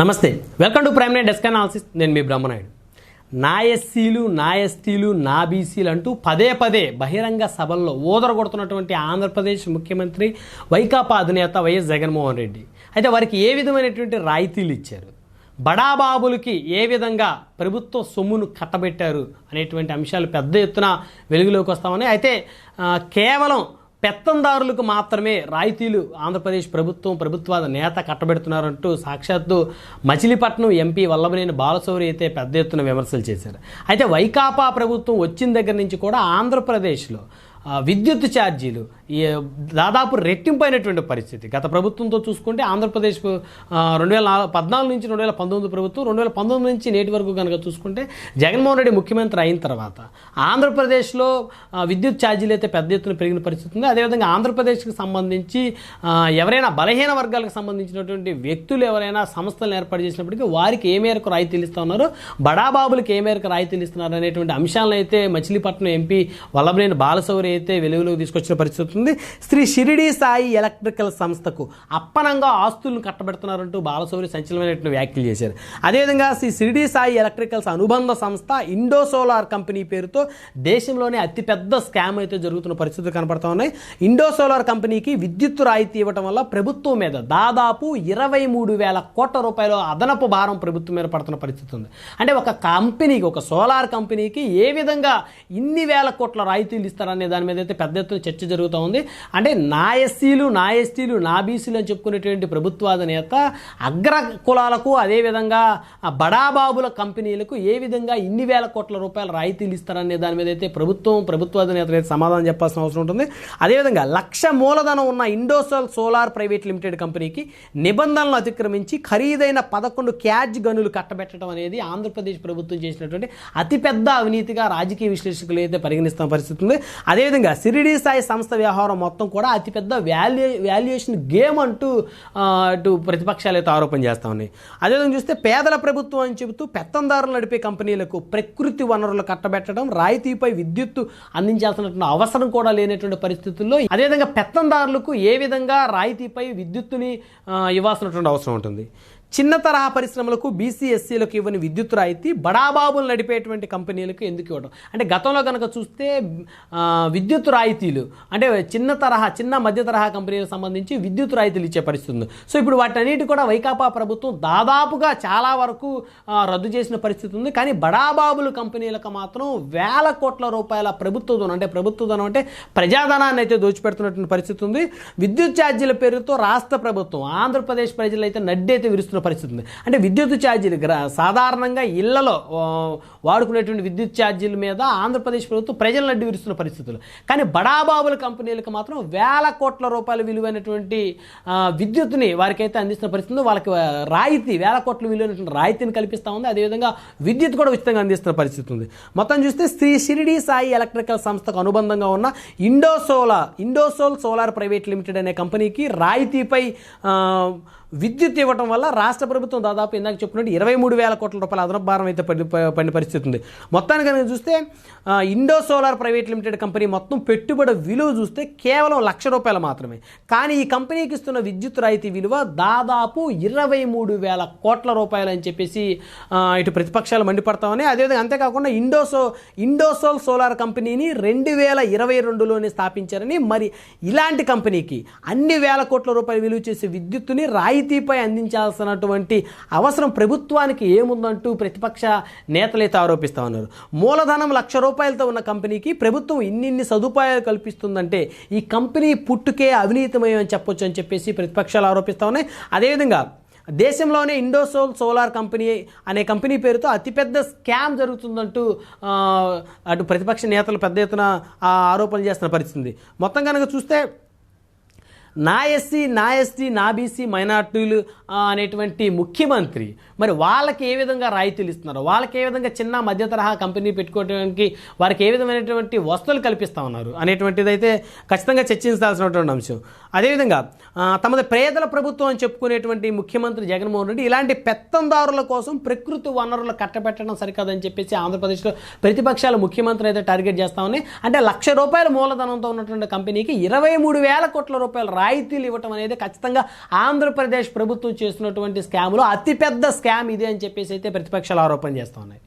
నమస్తే welcome to prime nine desk analysis. నేను మీ బ్రహ్మనాయుడు. నా ఎస్సీలు నా ఎస్టీలు నా బీసీలు అంటూ పదే పదే బహిరంగ సభల్లో ఊదరగొడుతున్నటువంటి ఆంధ్రప్రదేశ్ ముఖ్యమంత్రి వైకాపా అధినేత వైఎస్ జగన్మోహన్ రెడ్డి. అయితే వారికి ఏ విధమైనటువంటి రాయితీలు ఇచ్చారు? బడాబాబులకి ఏ విధంగా ప్రభుత్వ సొమ్మును కట్టబెట్టారు అనేటువంటి అంశాలు పెద్ద ఎత్తున వెలుగులోకి వస్తామని. అయితే కేవలం పెత్తందారులకు మాత్రమే రాయితీలు ఆంధ్రప్రదేశ్ ప్రభుత్వం ప్రభుత్వ నేత కట్టబెడుతున్నారంటూ సాక్షాత్తు మచిలీపట్నం ఎంపీ వల్లభనేని బాలశౌరి అయితే పెద్ద ఎత్తున విమర్శలు చేశారు. అయితే వైకాపా ప్రభుత్వం వచ్చిన దగ్గర నుంచి కూడా ఆంధ్రప్రదేశ్లో విద్యుత్ ఛార్జీలు దాదాపు రెట్టింపైనటువంటి పరిస్థితి. గత ప్రభుత్వంతో చూసుకుంటే ఆంధ్రప్రదేశ్ రెండు వేల పద్నాలుగు నుంచి రెండు వేల పంతొమ్మిది ప్రభుత్వం రెండు వేల పంతొమ్మిది నుంచి నేటి వరకు కనుక చూసుకుంటే జగన్మోహన్ రెడ్డి ముఖ్యమంత్రి అయిన తర్వాత ఆంధ్రప్రదేశ్లో విద్యుత్ ఛార్జీలు అయితే పెద్ద ఎత్తున పెరిగిన పరిస్థితి ఉంది. అదేవిధంగా ఆంధ్రప్రదేశ్కి సంబంధించి ఎవరైనా బలహీన వర్గాలకు సంబంధించినటువంటి వ్యక్తులు ఎవరైనా సంస్థలను ఏర్పాటు చేసినప్పటికీ వారికి ఏ మేరకు రాయితీలు ఇస్తా ఉన్నారు బడాబాబులకు ఏ మేరకు రాయితీలు ఇస్తున్నారు అనేటువంటి అంశాలను అయితే మచిలీపట్నం ఎంపీ వల్లభనేని బాలసౌరి అయితే వెలుగులోకి తీసుకొచ్చిన పరిస్థితి జరుగుతుంది. శ్రీ షిరిడి సాయి ఎలక్ట్రికల్ సంస్థకు అప్పనంగా ఆస్తులను కట్టబెడుతున్నారంటూ బాలశౌరి సంచలనమైనటువంటి వ్యాఖ్యలు చేశారు. అదేవిధంగా శ్రీ షిరిడి సాయి ఎలక్ట్రికల్స్ అనుబంధ సంస్థ ఇండో సోలార్ కంపెనీ పేరుతో దేశంలోనే అతిపెద్ద స్కామ్ అయితే జరుగుతున్న పరిస్థితులు కనపడుతూ ఉన్నాయి. ఇండో సోలార్ కంపెనీకి విద్యుత్ రాయితీ ఇవ్వడం వల్ల ప్రభుత్వం మీద దాదాపు ఇరవై మూడు వేల కోట్ల రూపాయల అదనపు భారం ప్రభుత్వం మీద పడుతున్న పరిస్థితి ఉంది. అంటే ఒక కంపెనీకి ఒక సోలార్ కంపెనీకి ఏ విధంగా ఇన్ని వేల కోట్ల రాయితీలు ఇస్తారనే దాని మీద అయితే పెద్ద ఎత్తున చర్చ జరుగుతూ ఉంది. అంటే నా ఎస్సీలు నా ఎస్టీలు నా బీసీలు అని చెప్పుకునేటువంటి ప్రభుత్వాద నేత అగ్ర కులాలకు అదేవిధంగా బడాబాబుల కంపెనీలకు ఏ విధంగా ఇన్ని వేల కోట్ల రూపాయల రాయితీలు ఇస్తారనే దాని మీద అయితే ప్రభుత్వం ప్రభుత్వాద నేతలు సమాధానం చెప్పాల్సిన అవసరం ఉంటుంది. అదేవిధంగా లక్ష మూలధనం ఉన్న ఇండోసోల్ సోలార్ ప్రైవేట్ లిమిటెడ్ కంపెనీకి నిబంధనలు అతిక్రమించి ఖరీదైన పదకొండు క్యాజ్ గనులు కట్టబెట్టడం అనేది ఆంధ్రప్రదేశ్ ప్రభుత్వం చేసినటువంటి అతిపెద్ద అవినీతిగా రాజకీయ విశ్లేషకులు అయితే పరిగణిస్తున్న పరిస్థితి ఉంది. అదేవిధంగా సిరిడి స్థాయి సంస్థ వ్యవహారం మొత్తం కూడా అతిపెద్ద వాల్యూ వాల్యుయేషన్ గేమ్ అంటూ అటు ప్రతిపక్షాలు అయితే ఆరోపణ చేస్తూ ఉన్నాయి. అదేవిధంగా చూస్తే పేదల ప్రభుత్వం అని చెబుతూ పెత్తందారులు నడిపే కంపెనీలకు ప్రకృతి వనరులు కట్టబెట్టడం రాయితీపై విద్యుత్తు అందించాల్సినటువంటి అవసరం కూడా లేనటువంటి పరిస్థితుల్లో అదేవిధంగా పెత్తందారులకు ఏ విధంగా రాయితీపై విద్యుత్తుని ఇవ్వాల్సినటువంటి అవసరం ఉంటుంది. చిన్న తరహా పరిశ్రమలకు బీసీఎస్సీలకు ఇవ్వని విద్యుత్ రాయితీ బడాబాబులు నడిపేటువంటి కంపెనీలకు ఎందుకు ఇవ్వడం? అంటే గతంలో కనుక చూస్తే విద్యుత్ రాయితీలు అంటే చిన్న తరహా చిన్న మధ్య తరహా కంపెనీలకు సంబంధించి విద్యుత్ రాయితీలు ఇచ్చే పరిస్థితి ఉంది. సో ఇప్పుడు వాటన్నిటి కూడా వైకాపా ప్రభుత్వం దాదాపుగా చాలా వరకు రద్దు చేసిన పరిస్థితి ఉంది. కానీ బడాబాబులు కంపెనీలకు మాత్రం వేల కోట్ల రూపాయల ప్రభుత్వ ధనం అంటే ప్రభుత్వ ధనం అంటే ప్రజాధనాన్ని అయితే దోచిపెడుతున్నటువంటి పరిస్థితి ఉంది. విద్యుత్ ఛార్జీల పేరుతో రాష్ట్ర ప్రభుత్వం ఆంధ్రప్రదేశ్ ప్రజలు అయితే నడ్డైతే విరుస్తున్న పరిస్థితి ఉంది. అంటే విద్యుత్ ఛార్జీలు సాధారణంగా ఇళ్ళలో వాడుకునేటువంటి విద్యుత్ ఛార్జీల మీద ఆంధ్రప్రదేశ్ ప్రభుత్వం ప్రజలను అడ్డు విరుస్తున్న పరిస్థితులు. కానీ బడాబాబుల కంపెనీలకు మాత్రం వేల కోట్ల రూపాయల విలువైనటువంటి విద్యుత్ని విద్యుత్తుని వారికైతే అందిస్తున్న పరిస్థితి వాళ్ళకి రాయితీ వేల కోట్ల విలువైనటువంటి రాయితీని కల్పిస్తూ ఉంది. అదేవిధంగా విద్యుత్ కూడా ఉచితంగా అందిస్తున్న పరిస్థితి ఉంది. మొత్తం చూస్తే శ్రీ షిరిడి సాయి ఎలక్ట్రికల్ సంస్థకు అనుబంధంగా ఉన్న ఇండోసోలా ఇండోసోల్ సోలార్ ప్రైవేట్ లిమిటెడ్ అనే కంపెనీకి రాయితీపై విద్యుత్ ఇవ్వటం వల్ల రాష్ట్ర ప్రభుత్వం దాదాపు ఇందాక చెప్పినట్టు ఇరవై మూడు వేల కోట్ల రూపాయల అదనపు భారం అయితే పడి పడిన పరిస్థితి ఉంది మొత్తానికి కనుక చూస్తే Indo solar private limited company మొత్తం పెట్టుబడి విలువ చూస్తే కేవలం లక్ష రూపాయలు మాత్రమే. కానీ ఈ కంపెనీకి ఇస్తున్న విద్యుత్ రాయితీ విలువ దాదాపు ఇరవై మూడు వేల కోట్ల రూపాయలు అని చెప్పేసి ఇటు ప్రతిపక్షాలు మండిపడతామని అదేవిధంగా అంతేకాకుండా ఇండోసో ఇండోసోల్ సోలార్ కంపెనీని రెండు వేల ఇరవై రెండులోనే స్థాపించారని మరి ఇలాంటి కంపెనీకి అన్ని వేల కోట్ల రూపాయలు విలువ చేసే విద్యుత్తుని రాయితీపై అందించాల్సినటువంటి అవసరం ప్రభుత్వానికి ఏముందంటూ ప్రతిపక్ష నేతలైతే ఆరోపిస్తా ఉన్నారు. మూలధనం లక్ష రూపాయలతో ఉన్న కంపెనీకి ప్రభుత్వం ఇన్నిన్ని సదుపాయాలు కల్పిస్తుందంటే ఈ కంపెనీ పుట్టుకే అవినీతిమయం అని చెప్పొచ్చు అని చెప్పేసి ప్రతిపక్షాలు ఆరోపిస్తూ ఉన్నాయి. అదేవిధంగా దేశంలోనే ఇండోసోల్ సోలార్ కంపెనీ అనే కంపెనీ పేరుతో అతిపెద్ద స్కామ్ జరుగుతుందంటూ అటు ప్రతిపక్ష నేతలు పెద్ద ఎత్తున ఆరోపణలు చేస్తున్న పరిస్థితి మొత్తం కనుక చూస్తే నా ఎస్సీ నా ఎస్టీ నా బీసీ మైనార్టీలు అనేటువంటి ముఖ్యమంత్రి. మరి వాళ్ళకి ఏ విధంగా రాయితీలు ఇస్తున్నారు వాళ్ళకి ఏ విధంగా చిన్న మధ్య తరహా కంపెనీ పెట్టుకోవడానికి వారికి ఏ విధమైనటువంటి వస్తువులు కల్పిస్తూ ఉన్నారు అనేటువంటిది అయితే ఖచ్చితంగా చర్చించాల్సినటువంటి అంశం. అదేవిధంగా తమది పేదల ప్రభుత్వం అని చెప్పుకునేటువంటి ముఖ్యమంత్రి జగన్మోహన్ రెడ్డి ఇలాంటి పెత్తందారుల కోసం ప్రకృతి వనరులు కట్టబెట్టడం సరికాదని చెప్పేసి ఆంధ్రప్రదేశ్లో ప్రతిపక్షాల ముఖ్యమంత్రి అయితే టార్గెట్ చేస్తా ఉన్నాయి. అంటే లక్ష రూపాయల మూలధనంతో ఉన్నటువంటి కంపెనీకి ఇరవై మూడు వేల కోట్ల రూపాయలు రాయితీలు ఇవ్వటం అనేది ఖచ్చితంగా ఆంధ్రప్రదేశ్ ప్రభుత్వం చేస్తున్నటువంటి స్కామ్లో అతిపెద్ద స్కామ్ ఇదే అని చెప్పేసి అయితే ప్రతిపక్షాలు ఆరోపణ చేస్తూ ఉన్నాయి.